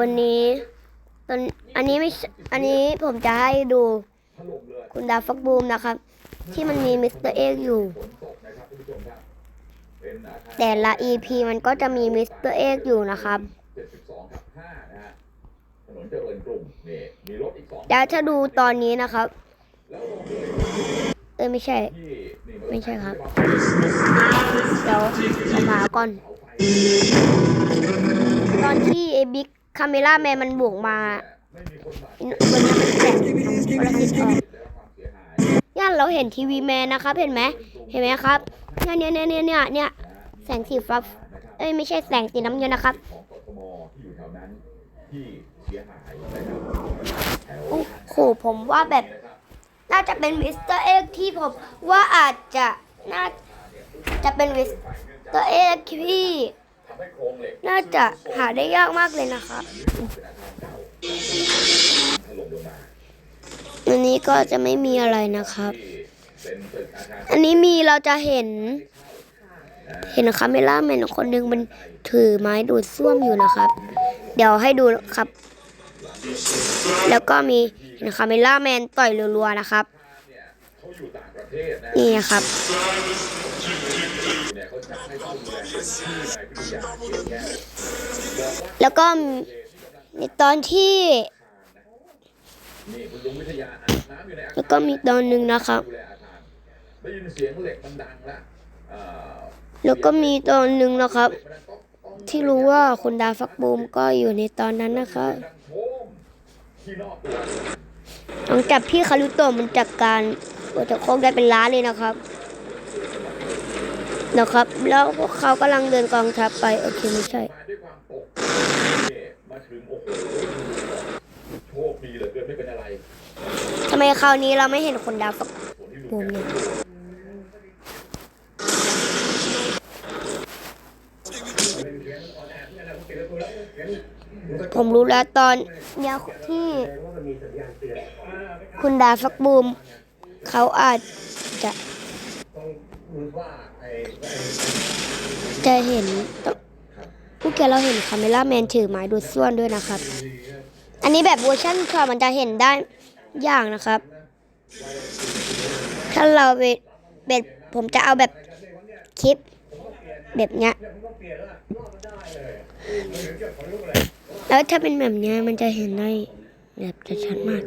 วันนี้ตอนอันนี้ไม่อันนี้ผมจะให้ดูคุณดาฟักบูมนะครับ ที่มันมีมิสเตอร์เอ็กอยู่ฝนตกนะอาคารแต่ละ EP มันก็จะมีมิสเตอร์เอ็กอยู่นะครับเจริญกรุงนี่มีรถอีกสองแล้วถ้าดูตอนนี้นะครับเลยเอ้ยไม่ใช่ ไม่ใช่ครับ เดี๋ยวผมหาก่อน ตอนที่ไอ้บิ๊ก คาเมล่าแมนมันบวกมาไม่มีคนบาดตัวนี้มันแตกของประสิทธิ์ออกได้รับความเสียหายย่านเราเห็นทีวีแมนนะครับเห็นไหมเห็นไหมครับเนี่ยเนี่ยเนี่ยเนี่ยเนี่ยเนี่ยแสงสีฟ้าเอ้ยไม่ใช่แสงสีน้ำเงินนะครับของกทมที่อยู่แถวนั้นที่เสียหายนะครับแถวโอ้โหผมว่าแบบน่าจะเป็นมิสเตอร์เอ็กที่ผมว่าอาจจะน่าจะเป็นมิสเตอร์เอ็กที่ น่าจะหาได้ยากมากเลยนะครับถล่มลงมาอันนี้ก็จะไม่มีอะไรนะครับ อันนี้มีเราจะเห็น เห็นคาเมล่าแมนคนหนึ่งมันถือไม้ดูดซ่วมอยู่นะครับ เดี๋ยวให้ดูครับ แล้วก็มีเห็นคาเมล่าแมนต่อยรัวๆนะครับ นี่ยเขาอยู่ต่างประเทศนะนี่นะครับเนี่ยเขาจ้างให้เข้าดูแลพื้นที่ในพิทยาเขตแก้วบอกว่าแล้วก็ในตอนที่นี่คุณลุงวิทยาอาบน้ำอยู่ในอาคารแล้วก็มีตอนหนึ่งนะครับดูแลอาคารได้ยินเสียงเหล็กมันดังละเอ่อแล้วก็มีตอนหนึ่งนะครับเหล็กมันดังก๊อกก๊อกที่รู้ว่าคุณดาฟักบูมก็อยู่ในตอนนั้นนะครับดังโครมที่นอกตัวหลังจากพี่คารุโตะมันจัดการ โอตะโคกได้เป็นล้านเลยนะครับ นะครับ แล้วพวกเขากำลังเดินกองทัพไป โอเคไม่ใช่มาด้วยความตกนี่มาถึงโอ้โหโชคดีเหลือเกินไม่เป็นอะไรทำไมคราวนี้เราไม่เห็นคนดาวฟักส่วนที่ดูบูมแลเลยผมรู้แล้วตอนเนี่ยที่ คุณดาฟักบูม เขาอาจจะ จะเห็นผู้แกเราเห็นคาเมล่าแมนถือไม้ดูดซ่วนด้วยนะครับ อันนี้แบบเวอร์ชันค่ะมันจะเห็นได้อย่างนะครับ ถ้าเราเป็นผมจะเอาแบบคลิปแบบเนี้ยแล้วถ้าเป็นแบบเนี้ยมันจะเห็นได้แบบจะชัดมาก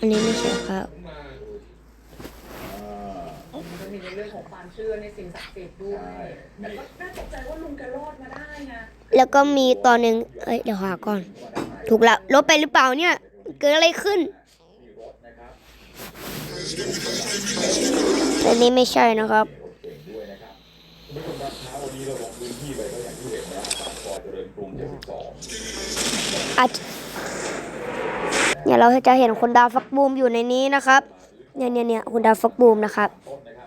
อันนี้ไม่ใช่ครับมันก็มีในเรื่องของความเชื่อในสิ่งศักดิ์สิทธิ์ด้วยแต่ก็น่าตกใจว่าลุงแกรอดมาได้ไงแล้วก็มีตอนหนึ่งเอ้ยเดี๋ยวหาก่อน ถูกแล้วลบไปหรือเปล่าเนี่ย เกิดอะไรขึ้น อันนี้ไม่ใช่นะครับเก่งด้วยนะครับคุณผู้ชมครับเช้าวันนี้เราลงพื้นที่ไปก็อย่างที่เห็นนะปากซอยเจริญกรุง72 อาจ เนี่ยเราจะเห็นคนดาวฟักบูมอยู่ในนี้นะครับ เนี่ยเนี่ยเนี่ยคุณดาวฟักบูมนะครับต้นนะ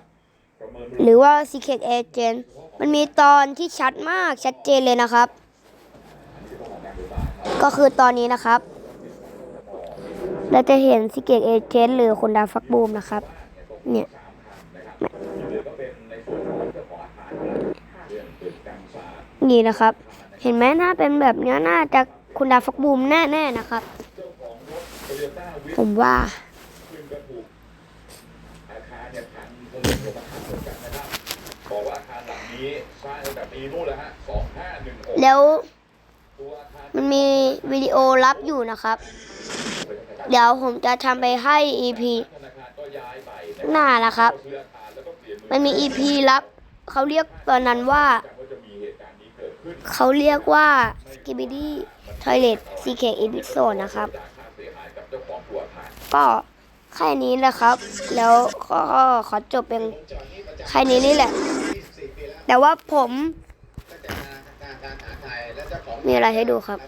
หรือว่า Secret Agent มันมีตอนที่ชัดมากชัดเจนเลยนะครับ ก็คือตอนนี้นะครับ เราจะเห็น Secret Agent หรือคนดาวฟักบูมนะครับ เนี่ยนี่นะครับ เห็นไหมหน้าเป็นแบบเนี้ยน่าจะคุณดาวฟักบูมแน่ๆนะครับ ผมว่า อาคารเนี่ยพังถล่มลงมาทับเหมือนกันนะครับบอกว่าอาคารหลังนี้สร้างตั้งแต่ปีนู้นแล้วฮะ2516แล้วตัวอาคารมันมีวิดีโอลับอยู่นะครับ เดี๋ยวผมจะทำไปให้ EP ธนาคารก็ย้ายไปนะหน้านะครับ ซื้ออาคารแล้วก็เปลี่ยนมือมันมี EP ลับเขาเรียกตอนนั้นว่า จากว่าจะมีเหตุการณ์นี้เกิดขึ้นเขาเรียกว่า Skibidi Toilet CK Episode นะครับ จาก ก็แค่นี้แหละครับ แล้วก็ขอจบเป็นแค่นี้นี่แหละ แต่ว่าผมมีอะไรให้ดูครับ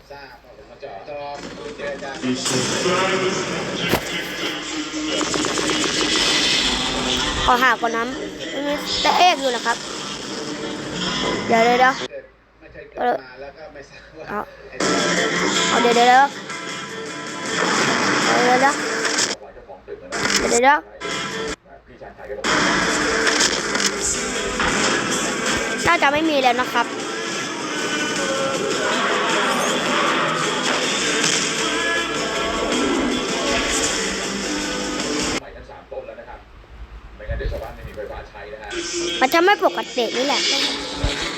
ขอหาก่อนน้ำมันมีตะเอกอยู่นะครับ เดี๋ยวเดี๋ยวเอาไอ้เอาเดี๋ยวเดี๋ยวเดี๋ยวเดี๋ยว เดี๋ยวเดี๋ยวพี่ชายไทยก็บอกจะไม่มีแล้วนะครับใหม่ทั้งสามต้นแล้วนะครับไม่งั้นเดี๋ยวชาวบ้านไม่มีไฟฟ้าใช้นะฮะมันจะไม่ปกตินี่แหละเ